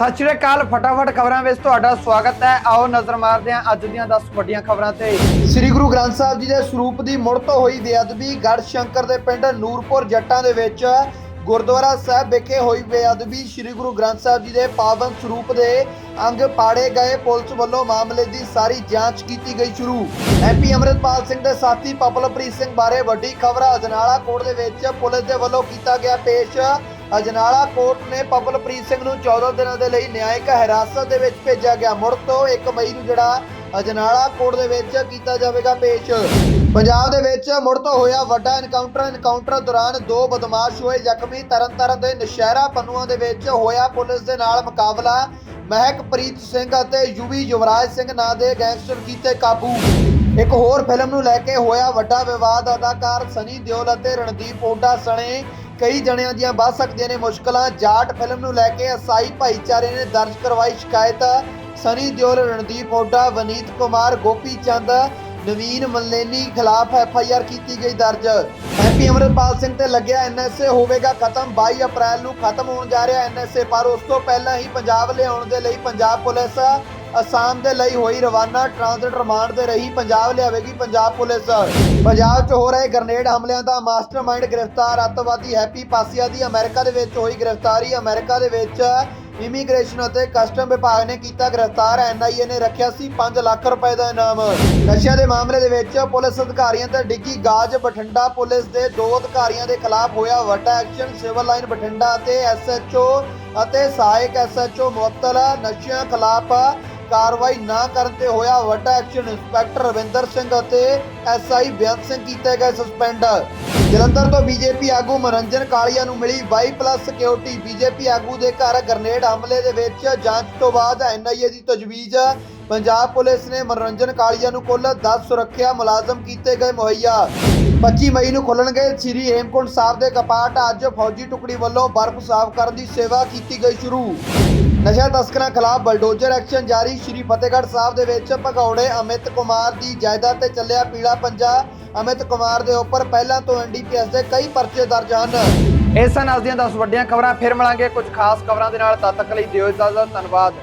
ਸਤਿ ਸ਼੍ਰੀ ਅਕਾਲ, ਫਟਾਫਟ ਖਬਰਾਂ ਵਿੱਚ ਤੁਹਾਡਾ ਸਵਾਗਤ ਹੈ। ਆਓ ਨਜ਼ਰ ਮਾਰਦੇ ਹਾਂ ਅੱਜ ਦੀਆਂ 10 ਵੱਡੀਆਂ ਖਬਰਾਂ ਤੇ। ਸ੍ਰੀ ਗੁਰੂ ਗ੍ਰੰਥ ਸਾਹਿਬ ਜੀ ਦੇ ਸਰੂਪ ਦੀ ਮੁੜ ਤੋਂ ਹੋਈ ਬੇਅਦਬੀ ਗੜ ਸ਼ੰਕਰ ਦੇ ਪਿੰਡ ਨੂਰਪੁਰ ਜੱਟਾਂ ਦੇ ਵਿੱਚ ਗੁਰਦੁਆਰਾ ਸਾਹਿਬ ਵਿਖੇ ਹੋਈ ਬੇਅਦਬੀ ਸ੍ਰੀ ਗੁਰੂ ਗ੍ਰੰਥ ਸਾਹਿਬ ਜੀ ਦੇ ਪਾਵਨ ਸਰੂਪ ਦੇ ਅੰਗ ਪਾੜੇ ਗਏ। ਪੁਲਿਸ ਵੱਲੋਂ ਮਾਮਲੇ ਦੀ ਸਾਰੀ ਜਾਂਚ ਕੀਤੀ ਗਈ ਸ਼ੁਰੂ। ਐਮਪੀ ਅਮਰਿਤਪਾਲ ਸਿੰਘ ਦੇ ਸਾਥੀ ਪਪਲਪ੍ਰੀਤ ਸਿੰਘ ਬਾਰੇ ਵੱਡੀ ਖਬਰ ਅਜਨਾਲਾ ਕੋਰਟ ਦੇ ਵਿੱਚ ਪੁਲਿਸ ਦੇ ਵੱਲੋਂ ਕੀਤਾ ਗਿਆ ਪੇਸ਼ ਅਜਨਾਲਾ ਕੋਰਟ ਨੇ ਪਪਲਪ੍ਰੀਤ ਸਿੰਘ ਨੂੰ 14 ਦਿਨਾਂ ਦੇ ਲਈ ਨਿਆਇਕ ਹਿਰਾਸਤ ਦੇ ਵਿੱਚ ਭੇਜਿਆ ਗਿਆ। ਮੁੜ ਤੋਂ 1 ਮਈ ਨੂੰ ਜਿਹੜਾ ਅਜਨਾਲਾ ਕੋਰਟ ਦੇ ਵਿੱਚ ਕੀਤਾ ਜਾਵੇਗਾ ਪੇਸ਼। ਪੰਜਾਬ ਦੇ ਵਿੱਚ ਮੁੜ ਤੋਂ ਹੋਇਆ ਵੱਡਾ ਐਨਕਾਊਂਟਰ ਐਨਕਾਊਂਟਰ ਦੌਰਾਨ ਦੋ ਬਦਮਾਸ਼ ਹੋਏ। ਜ਼ਖਮੀ ਤਰਨਤਾਰਨ ਦੇ ਨਸ਼ਹਿਰਾ ਪੰਨੂਆਂ ਦੇ ਵਿੱਚ ਹੋਇਆ ਪੁਲਿਸ ਦੇ ਨਾਲ ਮੁਕਾਬਲਾ। ਮਹਿਕਪ੍ਰੀਤ ਸਿੰਘ ਅਤੇ ਯੂਵੀ ਯੁਵਰਾਜ ਸਿੰਘ ਨਾਂ ਦੇ ਗੈਂਗਸਟਰ ਕੀਤੇ ਕਾਬੂ। ਇੱਕ ਹੋਰ ਫਿਲਮ ਨੂੰ ਲੈ ਕੇ ਹੋਇਆ ਵੱਡਾ ਵਿਵਾਦ ਅਦਾਕਾਰ ਸਨੀ ਦਿਓਲ ਅਤੇ ਰਣਦੀਪ ਓਡਾ ਸਣੇ। ਕਈ ਜਣਿਆਂ ਦੀਆਂ ਵੱਧ ਸਕਦੀਆਂ ਨੇ ਮੁਸ਼ਕਲਾਂ। ਜਾਟ ਫਿਲਮ ਨੂੰ ਲੈ ਕੇ ਅਸਾਈ ਭਾਈਚਾਰੇ ਨੇ ਦਰਜ ਕਰਵਾਈ ਸ਼ਿਕਾਇਤ। ਸਨੀ ਦਿਓਲ, ਰਣਦੀਪ ਹੋਡਾ, ਵਨੀਤ ਕੁਮਾਰ, ਗੋਪੀ ਚੰਦ, ਨਵੀਨ ਮਲੇਨੀ ਖਿਲਾਫ ਐਫ ਆਈ ਆਰ ਕੀਤੀ ਗਈ ਦਰਜ। ਐਮਪੀ ਅਮਰਿਤਪਾਲ ਸਿੰਘ ਤੇ ਲੱਗਿਆ ਐਨਐਸਏ ਹੋਵੇਗਾ ਖਤਮ। 22 ਅਪ੍ਰੈਲ ਨੂੰ ਖਤਮ ਹੋਣ ਜਾ ਰਿਹਾ ਐਨਐਸਏ ਪਰ ਉਸ ਤੋਂ ਪਹਿਲਾਂ ਹੀ ਪੰਜਾਬ ਲਿਆਉਣ ਦੇ ਲਈ ਪੰਜਾਬ ਪੁਲਿਸ ਅਸਾਮ ਦੇ ਲਈ ਹੋਈ ਰਵਾਨਾ ਟ੍ਰਾਂਜ਼ਿਟ ਰਿਮਾਂਡ ਦੇ ਰਹੀ, ਪੰਜਾਬ ਲਿਆਵੇਗੀ ਪੰਜਾਬ ਪੁਲਿਸ। ਪੰਜਾਬ 'ਚ ਹੋ ਰਹੇ ਗ੍ਰਨੇਡ ਹਮਲਿਆਂ ਦਾ ਮਾਸਟਰਮਾਈਂਡ ਗ੍ਰਿਫਤਾਰ, ਅੱਤਵਾਦੀ ਹੈਪੀ ਪਾਸੀਆ ਦੀ ਅਮਰੀਕਾ ਦੇ ਵਿੱਚ ਹੋਈ ਗ੍ਰਿਫਤਾਰੀ, ਅਮਰੀਕਾ ਦੇ ਵਿੱਚ ਇਮੀਗ੍ਰੇਸ਼ਨ ਅਤੇ ਕਸਟਮ ਵਿਭਾਗ ਨੇ ਕੀਤਾ ਗ੍ਰਿਫਤਾਰ ਐਨਆਈਏ ਨੇ ਰੱਖਿਆ ਸੀ 5 ਲੱਖ ਰੁਪਏ ਦਾ ਇਨਾਮ। ਨਸ਼ਿਆਂ ਦੇ ਮਾਮਲੇ ਦੇ ਵਿੱਚ ਪੁਲਿਸ ਅਧਿਕਾਰੀਆਂ ਤੇ ਡਿੱਗੀ ਗਾਜ, ਬਠਿੰਡਾ ਪੁਲਿਸ ਦੇ ਦੋ ਅਧਿਕਾਰੀਆਂ ਦੇ ਖਿਲਾਫ ਹੋਇਆ ਵੱਡਾ ਐਕਸ਼ਨ, ਸਿਵਲ ਲਾਈਨ ਬਠਿੰਡਾ ਅਤੇ ਐਸਐਚਓ ਅਤੇ ਸਹਾਇਕ ਐਸਐਚਓ ਮੁਅੱਤਲ ਨਸ਼ਿਆਂ ਖਿਲਾਫ ਕਾਰਵਾਈ ਨਾ ਕਰਨ ਤੇ ਹੋਇਆ ਵੱਡਾ ਐਕਸ਼ਨ। ਇੰਸਪੈਕਟਰ ਰਵਿੰਦਰ ਸਿੰਘ ਅਤੇ ਐਸਆਈ ਬੇਅੰਤ ਸਿੰਘ ਕੀਤੇ ਗਏ ਸਸਪੈਂਡ। ਜਲੰਧਰ ਤੋਂ ਬੀਜੇਪੀ ਆਗੂ ਮਨੋਰੰਜਨ ਕਾਲੀਆ ਨੂੰ ਮਿਲੀ 22+ ਸਿਕਿਉਰਿਟੀ। ਬੀਜੇਪੀ ਆਗੂ ਦੇ ਘਰ ਗ੍ਰਨੇਡ ਹਮਲੇ ਦੇ ਵਿੱਚ ਜਾਂਚ ਤੋਂ ਬਾਅਦ ਐਨਆਈਏ ਦੀ ਤਜਵੀਜ਼। ਪੰਜਾਬ ਪੁਲਿਸ ਨੇ ਮਨੋਰੰਜਨ ਕਾਲੀਆ ਨੂੰ ਕੁੱਲ 10 ਸੁਰੱਖਿਆ ਮੁਲਾਜ਼ਮ ਕੀਤੇ ਗਏ ਮੁਹੱਈਆ। 25 ਮਈ ਨੂੰ ਖੁੱਲਣਗੇ ਸ੍ਰੀ ਹੇਮਕੁੰਟ ਸਾਹਿਬ ਦੇ ਕਪਾਟ। ਅੱਜ ਫੌਜੀ ਟੁਕੜੀ ਵੱਲੋਂ ਬਰਫ਼ ਸਾਫ਼ ਕਰਨ ਦੀ ਸੇਵਾ ਕੀਤੀ ਗਈ ਸ਼ੁਰੂ। ਨਸ਼ਾ ਤਸਕਰਾਂ ਖਿਲਾਫ ਬਲਡੋਜ਼ਰ ਐਕਸ਼ਨ ਜਾਰੀ। ਸ਼੍ਰੀ ਫਤਿਹਗੜ੍ਹ ਸਾਹਿਬ ਦੇ ਵਿੱਚ ਭਗੌੜੇ ਅਮਿਤ ਕੁਮਾਰ ਦੀ ਜਾਇਦਾਦ ਤੇ ਚੱਲਿਆ ਪੀਲਾ ਪੰਜਾ। ਅਮਿਤ ਕੁਮਾਰ ਦੇ ਉੱਪਰ ਪਹਿਲਾਂ ਤੋਂ ਐਨਡੀਪੀਐਸ ਦੇ ਕਈ ਪਰਚੇ ਦਰਜ ਹਨ। ਇਹ ਸਨ ਅੱਜ ਦੀਆਂ 10 ਵੱਡੀਆਂ ਖਬਰਾਂ, ਫਿਰ ਮਿਲਾਂਗੇ ਕੁਝ ਖਾਸ ਖਬਰਾਂ ਦੇ ਨਾਲ, ਤਦ ਤੱਕ ਲਈ ਦਿਓ ਇਜਾਜ਼ਤ, ਧੰਨਵਾਦ।